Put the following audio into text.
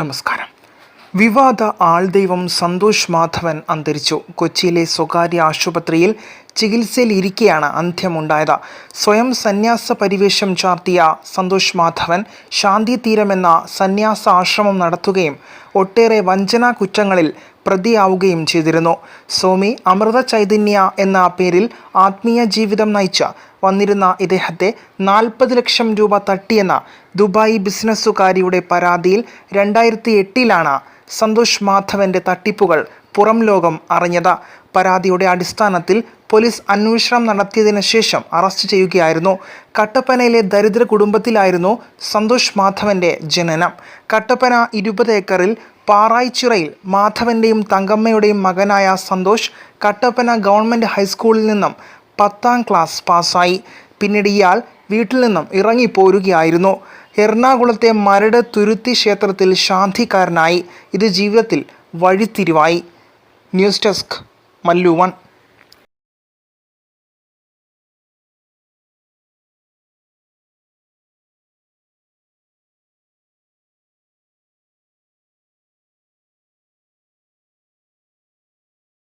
നമസ്കാരം. വിവാദ ആൾദൈവം സന്തോഷ് മാധവൻ അന്തരിച്ചു. കൊച്ചിയിലെ സ്വകാര്യ ആശുപത്രിയിൽ ചികിത്സയിലിരിക്കെയാണ് അന്ത്യമുണ്ടായത്. സ്വയം സന്യാസ പരിവേഷം ചാർത്തിയ സന്തോഷ് മാധവൻ ശാന്തി തീരമെന്ന സന്യാസ ആശ്രമം നടത്തുകയും ഒട്ടേറെ വഞ്ചനാ കുറ്റങ്ങളിൽ പ്രതിയാവുകയും ചെയ്തിരുന്നു. സ്വാമി അമൃത ചൈതന്യ എന്ന പേരിൽ ആത്മീയ ജീവിതം നയിച്ച വന്നിരുന്ന ഇദ്ദേഹത്തെ നാൽപ്പത് ലക്ഷം രൂപ തട്ടിയെന്ന ദുബായി ബിസിനസ്സുകാരിയുടെ പരാതിയിൽ രണ്ടായിരത്തി എട്ടിലാണ് സന്തോഷ് മാധവന്റെ തട്ടിപ്പുകൾ പുറം ലോകം അറിഞ്ഞത്. പരാതിയുടെ അടിസ്ഥാനത്തിൽ പോലീസ് അന്വേഷണം നടത്തിയതിനു ശേഷം അറസ്റ്റ് ചെയ്യുകയായിരുന്നു. കട്ടപ്പനയിലെ ദരിദ്ര കുടുംബത്തിലായിരുന്നു സന്തോഷ് മാധവന്റെ ജനനം. കട്ടപ്പന ഇരുപത് ഏക്കറിൽ പാറായിച്ചിറയിൽ മാധവന്റെയും തങ്കമ്മയുടെയും മകനായ സന്തോഷ് കട്ടപ്പന ഗവൺമെന്റ് ഹൈസ്കൂളിൽ നിന്നും പത്താം ക്ലാസ് പാസ്സായി. പിന്നീട് ഇയാൾ വീട്ടിൽ നിന്നും ഇറങ്ങിപ്പോരുകയായിരുന്നു. എറണാകുളത്തെ മരട് തുരുത്തി ക്ഷേത്രത്തിൽ ശാന്തിക്കാരനായി. ഇത് ജീവിതത്തിൽ വഴിത്തിരിവായി. News desk Mallu